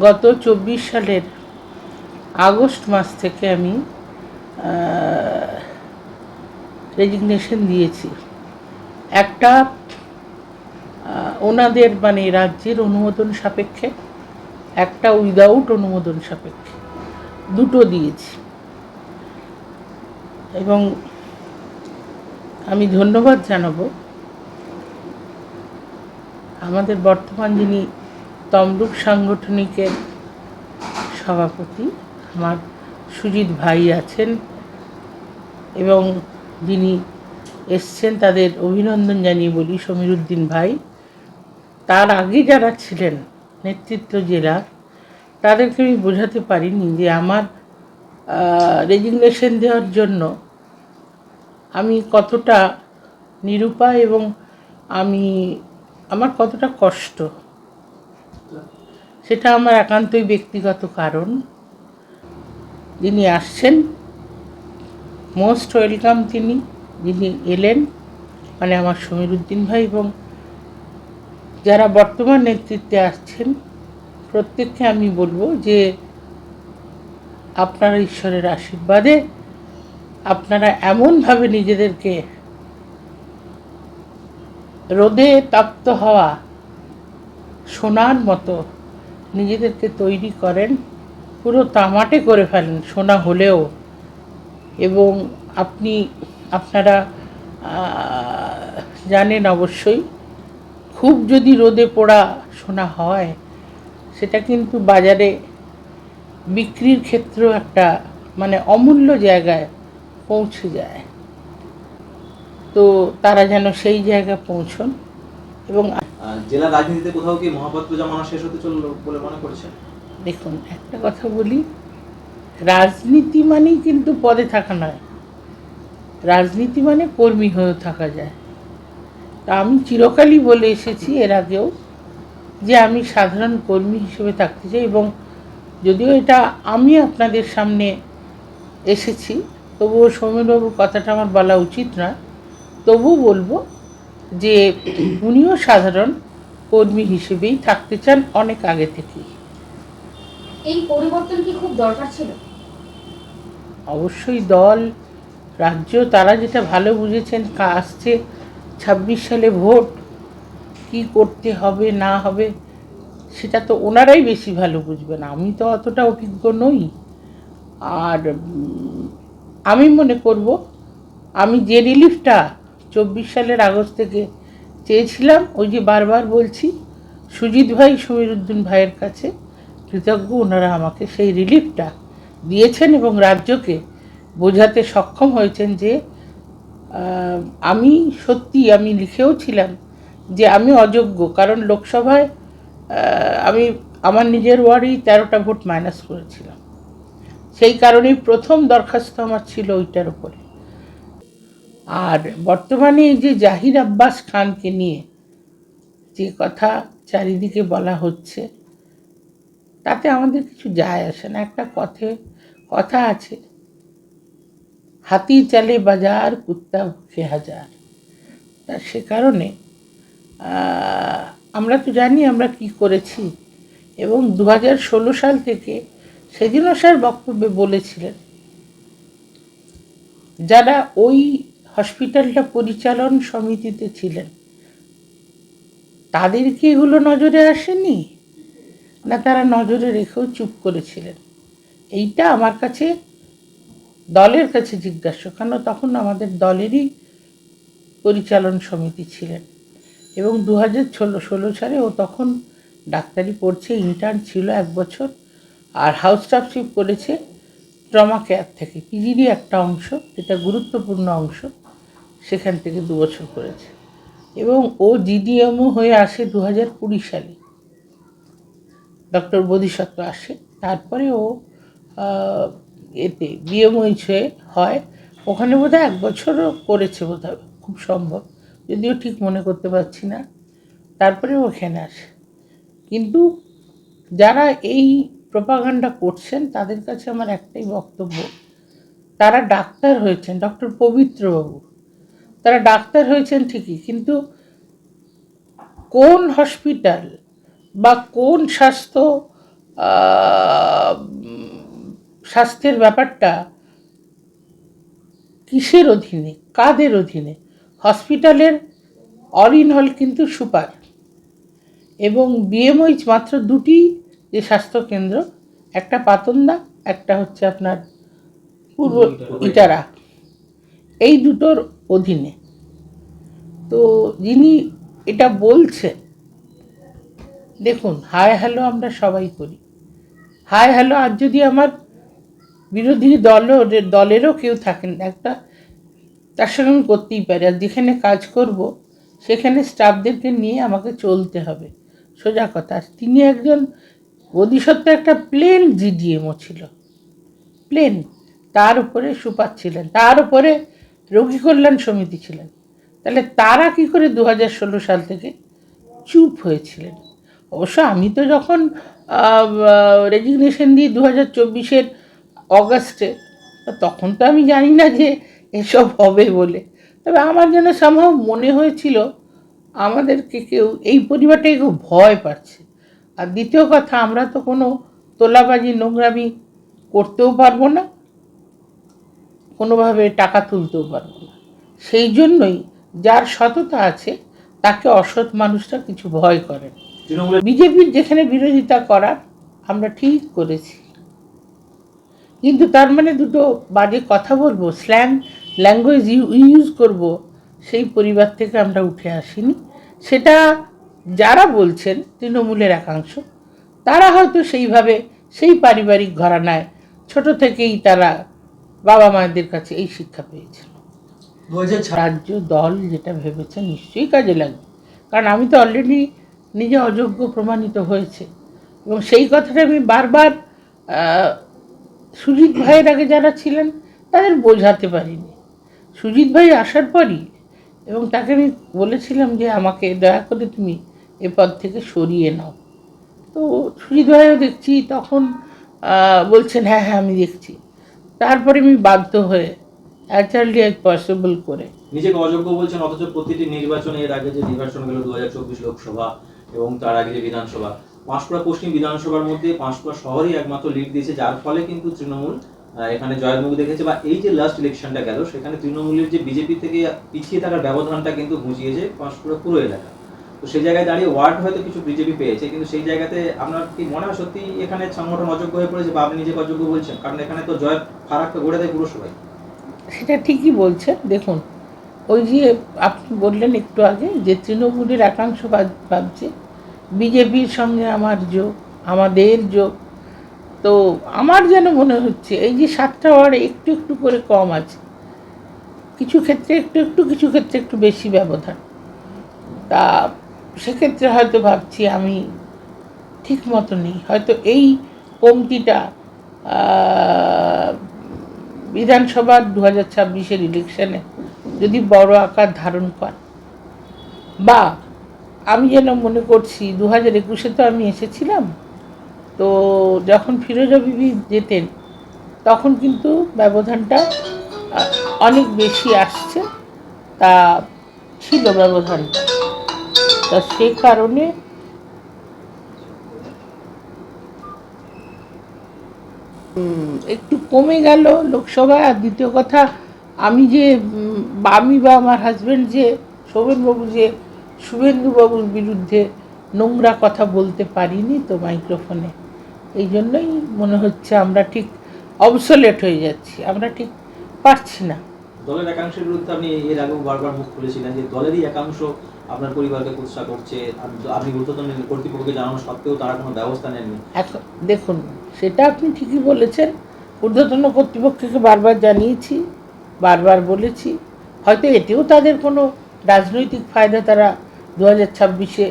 গত চব্বিশ সালের আগস্ট মাস থেকে আমি রেজিগনেশন দিয়েছি একটা ওনাদের মানে রাজ্যের অনুমোদন সাপেক্ষে, একটা উইদাউট অনুমোদন সাপেক্ষে দুটো দিয়েছি। এবং আমি ধন্যবাদ জানাব, আমাদের বর্তমান যিনি তমলুক সাংগঠনিকের সভাপতি আমার সুজিত ভাই আছেন এবং যিনি এসছেন তাদের অভিনন্দন জানিয়ে বলি, সমীরুদ্দিন ভাই। তার আগে যারা ছিলেন নেতৃত্ব জেলার তাদেরকে আমি বোঝাতে পারিনি যে আমার রেজিগনেশন দেওয়ার জন্য আমি কতটা নিরুপায় এবং আমি, আমার কতটা কষ্ট। সেটা আমার একান্তই ব্যক্তিগত কারণ। যিনি আসছেন, মোস্ট ওয়েলকাম তিনি, যিনি এলেন মানে আমার সমীরুদ্দিন ভাই এবং যারা বর্তমান নেতৃত্বে আসছেন, প্রত্যেককে আমি বলব যে আপনারা ঈশ্বরের আশীর্বাদে আপনারা এমনভাবে নিজেদেরকে রোদে তাপ্ত হওয়া সোনার মতো নিজেদেরকে তৈরি করেন, পুরো তামাটে করে ফেলেন সোনা হলেও। এবং আপনি, আপনারা জানেন অবশ্যই, খুব যদি রোদে পোড়া সোনা হয়, সেটা কিন্তু বাজারে বিক্রির ক্ষেত্রেও একটা মানে অমূল্য জায়গায় পৌঁছে যায়। তো তারা যেন সেই জায়গায় পৌঁছন। এবং জেলা রাজনীতিতে কোথাও কি মহাপত্র জমানো শেষ হতে চলল বলে মনে করছেন? দেখুন একটা কথা বলি রাজনীতি মানেই কিন্তু পদে থাকা নয়। রাজনীতি মানে কর্মী হয়েও থাকা যায়। তা আমি চিরকালই বলে এসেছি এর আগেও যে আমি সাধারণ কর্মী হিসেবে থাকতে চাই এবং যদিও এটা আমি আপনাদের সামনে এসেছি তবুও সৌমেনবাবুর কথাটা আমার বলা উচিত নয়। তবুও বলব যে উনিও সাধারণ কর্মী হিসেবেই থাকতে চান অনেক আগে থেকেই। এই পরিবর্তন কি খুব দরকার ছিল? অবশ্যই দল রাজ্য তারা যেটা ভালো বুঝেছেন আসছে ছাব্বিশ সালে ভোট কি করতে হবে না হবে সেটা তো ওনারাই বেশি ভালো বুঝবেন। আমি তো অতটা অভিজ্ঞ নই। আর আমি মনে করব আমি যে রিলিফটা চব্বিশ সালের আগস্ট থেকে চেয়েছিলাম, ওই যে বারবার বলছি, সুজিত ভাই, সমীরুদ্দিন ভাইয়ের কাছে কৃতজ্ঞ, ওনারা আমাকে সেই রিলিফটা দিয়েছেন এবং রাজ্যকে বোঝাতে সক্ষম হয়েছেন যে আমি সত্যি আমি লিখেও ছিলাম যে আমি অযোগ্য, কারণ লোকসভায় আমি আমার নিজের ওয়ার্ডেই তেরোটা ভোট মাইনাস করেছিলাম। সেই কারণেই প্রথম দরখাস্ত আমার ছিল ওইটার উপরে। আর বর্তমানে এই যে জাহির আব্বাস খানকে নিয়ে যে কথা চারিদিকে বলা হচ্ছে, তাতে আমাদের কিছু যায় আসে না। একটা কথে, কথা আছে, হাতি চালে বাজার, কুত্তা ভুখে হাজার। তা সে কারণে আমরা তো জানি আমরা কি করেছি। এবং দু হাজার ষোলো সাল থেকে সেদিনও স্যার বক্তব্যে বলেছিলেন, যারা ওই হসপিটালটা পরিচালন সমিতিতে ছিলেন। তাদের কি এগুলো নজরে আসেনি? না তারা নজরে রেখেও চুপ করেছিলেন? এইটা আমার কাছে, দলের কাছে জিজ্ঞাসা। কেন তখন আমাদের দলেরই পরিচালন সমিতি ছিলেন। এবং দু হাজার ষোলো ষোলো সালে ও তখন ডাক্তারি পড়ছে ইন্টার্ন ছিল এক বছর, আর হাউস স্টাফশিপ করেছে ট্রমা কেয়ার থেকে। পিজিরই একটা অংশ, যেটা গুরুত্বপূর্ণ অংশ। সেখান থেকে দু বছর করেছে। এবং ও জিডিএমও হয়ে আসে দু হাজার কুড়ি সালে। ডক্টর বোধিসত্ত্ব আসে, তারপরে ও এতে বিএমওইচ হয়ে হয়। ওখানে বোধহয় এক বছরও করেছে বোধহয়, খুব সম্ভব। যদিও ঠিক মনে করতে পারছি না। তারপরে ওখানে আসে। কিন্তু যারা এই প্রপাগান্ডা করছেন, তাদের কাছে আমার একটাই বক্তব্য, তারা ডাক্তার হয়েছেন ডক্টর পবিত্রবাবু। তারা ডাক্তার হয়েছেন ঠিকই কিন্তু কোন হসপিটাল বা কোন স্বাস্থ্য স্বাস্থ্যের ব্যাপারটা কিসের অধীনে কাদের অধীনে? হসপিটালের অল ইন হল কিন্তু সুপার এবং বিএমওইচ মাত্র দুটি যে স্বাস্থ্যকেন্দ্র একটা পাতন্দা একটা হচ্ছে আপনার পূর্ব ইটারা। এই দুটোর অধীনে। তো যিনি এটা বলছেন, দেখুন, হায় হ্যালো আমরা সবাই করি। হায় হ্যালো, আর যদি আমার বিরোধী দল দলেরও কেউ থাকেন, একটা তার সঙ্গে আমি করতেই পারি। আর যেখানে কাজ করব, সেখানে স্টাফদেরকে নিয়ে আমাকে চলতে হবে। সোজা কথা তিনি একজন বোধিসত্ত্ব একটা প্লেন জিডিএমও ছিল। প্লেন তার উপরে সুপার ছিলেন। তার উপরে রোগী কল্যাণ সমিতি ছিলেন। তাহলে তারা কি করে দু হাজার ষোলো সাল থেকে চুপ হয়েছিলেন? অবশ্য আমি তো যখন রেজিগনেশন দিই দু হাজার চব্বিশের অগাস্টে, তখন তো আমি জানি না যে এসব হবে বলে। তবে আমার যেন সম্ভব মনে হয়েছিল, আমাদেরকে কেউ, এই পরিবারটাকে খুব ভয় পাচ্ছে। আর দ্বিতীয় কথা, আমরা তো কোনো তোলাবাজি, নোংরামি করতেও পারব না। কোনোভাবে টাকা তুলতেও পারব না। সেই জন্যই যার সততা আছে তাকে অসৎ মানুষরা কিছু ভয় করে বিজেপির যেখানে বিরোধিতা করার আমরা ঠিক করেছি। কিন্তু তার মানে দুটো বাজে কথা বলব স্ল্যাং ল্যাঙ্গুয়েজ ইউজ করব সেই পরিবার থেকে আমরা উঠে আসিনি। সেটা যারা বলছেন তৃণমূলের একাংশ তারা হয়তো সেইভাবে সেই পারিবারিক ঘরানায় ছোট থেকেই তারা বাবা মায়েদের কাছে এই শিক্ষা পেয়েছেন রাজ্য দল যেটা ভেবেছে নিশ্চয়ই কাজে লাগবে। কারণ আমি তো অলরেডি নিজে অযোগ্য প্রমাণিত হয়েছে। এবং সেই কথাটা আমি বারবার সুজিত ভাইয়ের আগে যারা ছিলেন তাদের বোঝাতে পারিনি। সুজিত ভাই আসার পরই এবং তাকে আমি বলেছিলাম যে আমাকে দয়া করে তুমি এ পদ থেকে সরিয়ে নাও। তো সুজিত ভাইও দেখছি তখন বলছেন হ্যাঁ হ্যাঁ আমি দেখছি। তারপরে আমি বাধ্য হয়ে অ্যাজ আর্লি অ্যাজ পসিবল করে। নিজেকে অযোগ্য বলছেন, অথচ প্রতিটি নির্বাচনে এর আগে যে নির্বাচন গেল দু চব্বিশ লোকসভা এবং তার আগে যে বিধানসভা পাঁশকুড়া পশ্চিম বিধানসভার মধ্যে পাঁশকুড়া শহরই একমাত্র লিড দিয়েছে, যার ফলে কিন্তু তৃণমূল এখানে জয়ের দেখেছে বা এই যে লাস্ট ইলেকশনটা গেল, সেখানে তৃণমূলের যে বিজেপি থেকে পিছিয়ে থাকার ব্যবধানটা কিন্তু ঘুচিয়েছে পাঁশকুড়া পুরো এলাকা। তো সেই জায়গায় দাঁড়িয়ে ওয়ার্ড হয়তো কিছু বিজেপি পেয়েছে, কিন্তু সেই জায়গাতে আপনার কি মনে হয় সত্যি এখানে সংগঠন অযোগ্য হয়ে পড়েছে বা আপনি নিজেকে অযোগ্য বলছেন? কারণ এখানে তো জয়ের ফারাকটা গড়ে দেয় পুরো সবাই সেটা ঠিকই বলছেন দেখুন, ওই যে আপনি বললেন একটু আগে যে তৃণমূলের একাংশ ভাব- ভাবছে বিজেপির সঙ্গে আমার যোগ, আমাদের যোগ। তো আমার যেন মনে হচ্ছে, এই যে সাতটা ওয়ার্ড একটু একটু করে কম আছে। কিছু ক্ষেত্রে একটু একটু, কিছু ক্ষেত্রে একটু বেশি ব্যবধান। তা সেক্ষেত্রে হয়তো ভাবছি আমি ঠিক মতো নেই হয়তো এই কমতিটা বিধানসভার দু হাজার ছাব্বিশের ইলেকশনে যদি বড় আকার ধারণ করে। বা আমি যেন মনে করছি দু হাজার একুশে তো আমি এসেছিলাম, তো যখন ফিরোজা বিবি যেতেন, তখন কিন্তু ব্যবধানটা অনেক বেশি আসছে। তা ছিল ব্যবধানটা। তা সে একটু কমে গেল লোকসভায় আর দ্বিতীয় কথা, আমি যে আমি বা আমার হাজব্যান্ড যে, শোভনবাবু যে, শুভেন্দুবাবুর বিরুদ্ধে নোংরা কথা বলতে পারিনি তো মাইক্রোফোনে এই জন্যই মনে হচ্ছে আমরা ঠিক অবসলেট হয়ে যাচ্ছি, আমরা ঠিক পারছি না। দলের একাংশের বিরুদ্ধে আপনি এর আগেও বারবার মুখ খুলেছিলেন যে দলেরই একাংশ আপনার পরিবারকে কুৎসা করছে আপনি ঊর্ধ্বতন কর্তৃপক্ষকে জানানো সত্ত্বেও তারা কোনো ব্যবস্থা নেননি। এখন দেখুন সেটা আপনি ঠিকই বলেছেন। ঊর্ধ্বতন কর্তৃপক্ষকে বারবার জানিয়েছি বারবার বলেছি। হয়তো এতেও তাদের কোনো রাজনৈতিক ফায়দা তারা দু হাজার ছাব্বিশে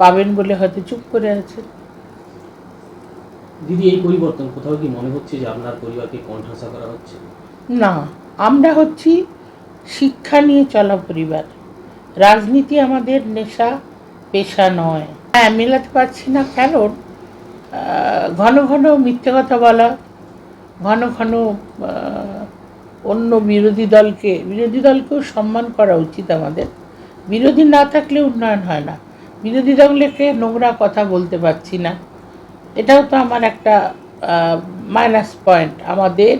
পাবেন বলে হয়তো চুপ করে আছে। দিদি এই পরিবর্তন কোথাও কি মনে হচ্ছে যে আপনার পরিবারকে কণ্ঠাসা করা হচ্ছে? না আমরা হচ্ছি শিক্ষা নিয়ে চলা পরিবার। রাজনীতি আমাদের নেশা, পেশা নয়। হ্যাঁ মেলাতে পারছি না কারণ ঘন ঘন মিথ্যে কথা বলা, ঘন ঘন অন্য বিরোধী দলকে, বিরোধী দলকেও সম্মান করা উচিত আমাদের। বিরোধী না থাকলে উন্নয়ন হয় না। বিরোধী দলকে নোংরা কথা বলতে পারছি না। এটাও তো আমার একটা মাইনাস পয়েন্ট আমাদের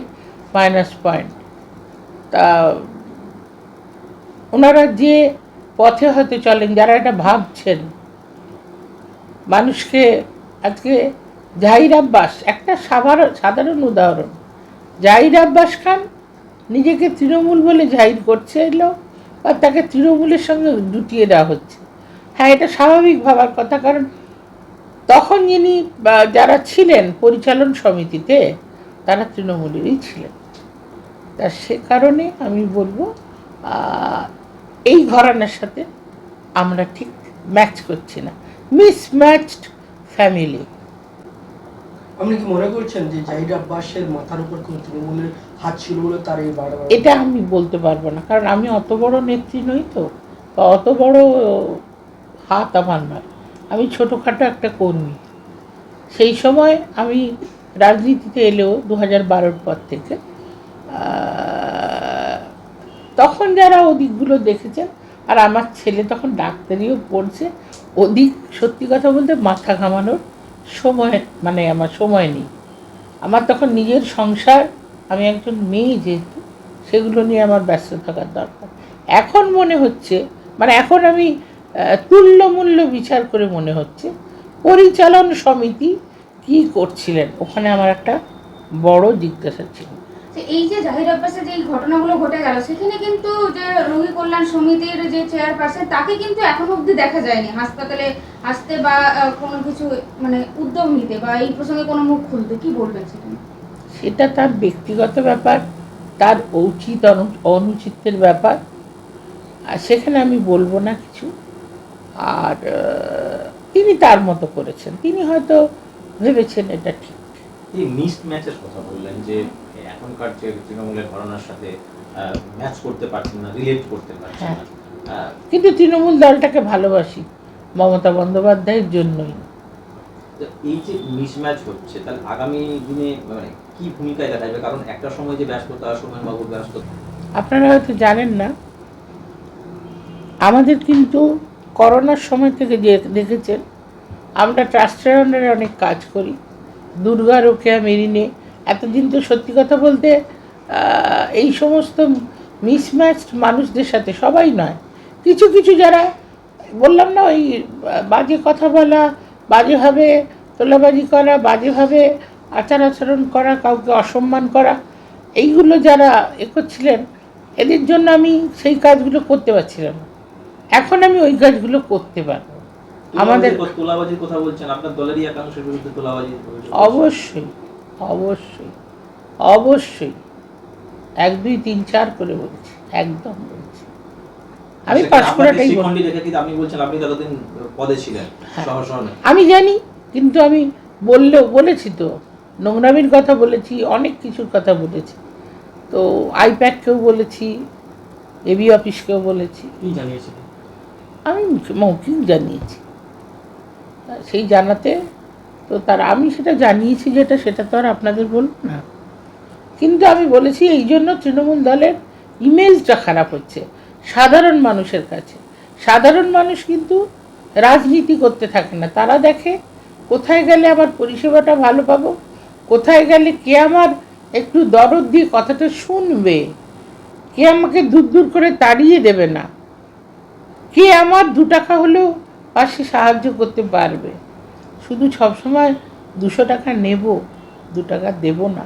মাইনাস পয়েন্ট তা ওনারা যে পথে হয়তো চলেন, যারা এটা ভাবছেন। মানুষকে আজকে জাহির আব্বাস, একটা সাধারণ সাধারণ উদাহরণ। জাহির আব্বাস খান নিজেকে তৃণমূল বলে জাহির করছে এলো, বা তাকে তৃণমূলের সঙ্গে জুটিয়ে দেওয়া হচ্ছে। হ্যাঁ এটা স্বাভাবিক ভাবার কথা, কারণ তখন যিনি যারা ছিলেন পরিচালন সমিতিতে, তারা তৃণমূলেরই ছিলেন। তা সে কারণে আমি বলব এই ঘরানার সাথে আমরা ঠিক ম্যাচ করছি না। মিসম্যাচড ফ্যামিলি আপনি কি মনে করছেন যে জাহিদ আব্বাসের মাথার উপর কোনো তৃণমূলের হাত ছিল বলে তার এই এটা আমি বলতে পারব না কারণ আমি অত বড় নেত্রী নই তো বা অত বড় হাত আমার নয় আমি ছোটোখাটো একটা কর্মী। সেই সময় আমি রাজনীতিতে এলেও দু হাজার বারোর পর থেকে তখন যারা ওদিকগুলো দেখেছেন আর আমার ছেলে তখন ডাক্তারিও পড়ছে ওদিক সত্যি কথা বলতে মাথা ঘামানোর সময় মানে আমার সময় নেই। আমার তখন নিজের সংসার, আমি একজন মেয়ে যেহেতু, সেগুলো নিয়ে আমার ব্যস্ত থাকার দরকার। এখন মনে হচ্ছে মানে এখন আমি তুল্যমূল্য বিচার করে মনে হচ্ছে, পরিচালন সমিতি কি করছিলেন? ওখানে আমার একটা বড় জিজ্ঞাসা ছিল। তো এই যে জাহির আব্বাসের যে এই ঘটনাগুলো ঘটে গেল সেখানে কিন্তু যে রোগী কল্যাণ সমিতির যে চেয়ারপারসন তাকে কিন্তু এখনও অবধি দেখা যায়নি। হাসপাতালে আসতে বা কোনো কিছু মানে উদ্যোগ নিতে বা এই প্রসঙ্গে কোনো মুখ খুলতে কি বলবেন সেখানে? সেটা তার ব্যক্তিগত ব্যাপার তার উচিত অনু- অনুচিতের ব্যাপার। আর সেখানে আমি বলব না কিছু। আর তিনি তার মতো করেছেন। তিনি হয়তো ভেবেছেন এটা ঠিক। এই মিসড ম্যাচের কথা বললেন যে এখনকার যে তৃণমূলের ঘটনার সাথে ম্যাচ করতে পারছেন না রিলেট করতে পারছেন না। আহ, কিন্তু তৃণমূল দলটাকে ভালোবাসি মমতা বন্দ্যোপাধ্যায়ের জন্যই। তো এই যে মিসম্যাচ হচ্ছে তাহলে আগামী দিনে মানে কি ভূমিকায় দেখা যাবে কারণ একটা সময় যে ব্যস্ততা সময় বাবুর ব্যস্ততা আপনারা হয়তো জানেন না আমাদের কিন্তু করোনার সময় থেকে যে দেখেছেন আমরা ট্রাস্টের অনেক কাজ করি। দুর্গা রোকেয়া মেরিনে এতদিন তো সত্যি কথা বলতে এই সমস্ত মিসম্যাচড মানুষদের সাথে সবাই নয়। কিছু কিছু যারা বললাম না ওই বাজে কথা বলা বাজেভাবে তোলাবাজি করা বাজেভাবে আচার আচরণ করা কাউকে অসম্মান করা এইগুলো যারা এ করছিলেন এদের জন্য আমি সেই কাজগুলো করতে পারছিলাম না। এখন আমি ওই কাজগুলো করতে পারব। আমাদের তোলাবাজির কথা- বলছেন আপনার দলেরই একাংশের বিরুদ্ধে করছেন। অবশ্যই। অবশ্যই অবশ্যই। এক দুই তিন চার করে বলছি একদম বলছি। আমি সেখানে পাশ করাটাই বলছি। শ্রীখণ্ডী রেখে কিন্তু আপনি বলছেন আপনি ততদিন পদে ছিলেন হ্যাঁ। আমি জানি কিন্তু আমি বললেও বলেছি তো। নোংরামির কথা বলেছি অনেক কিছুর কথা বলেছি। তো আইপ্যাডকেও বলেছি এবি অফিসকেও বলেছি। কি জানিয়েছিলেন? আমি মৌখিক জানিয়েছি। সেই জানাতে তো তার আমি সেটা জানিয়েছি যেটা সেটা তো আর আপনাদের বলব না। কিন্তু আমি বলেছি এই জন্য তৃণমূল দলের ইমেজটা খারাপ হচ্ছে সাধারণ মানুষের কাছে। সাধারণ মানুষ কিন্তু রাজনীতি করতে থাকে না। তারা দেখে কোথায় গেলে আমার পরিষেবাটা ভালো পাবো কোথায় গেলে কে আমার একটু দরদ দিয়ে কথাটা শুনবে কে আমাকে দূর দূর করে তাড়িয়ে দেবে না কে আমার দু টাকা হলেও পাশে সাহায্য করতে পারবে। শুধু সবসময় দুশো টাকা নেব দু টাকা দেব না।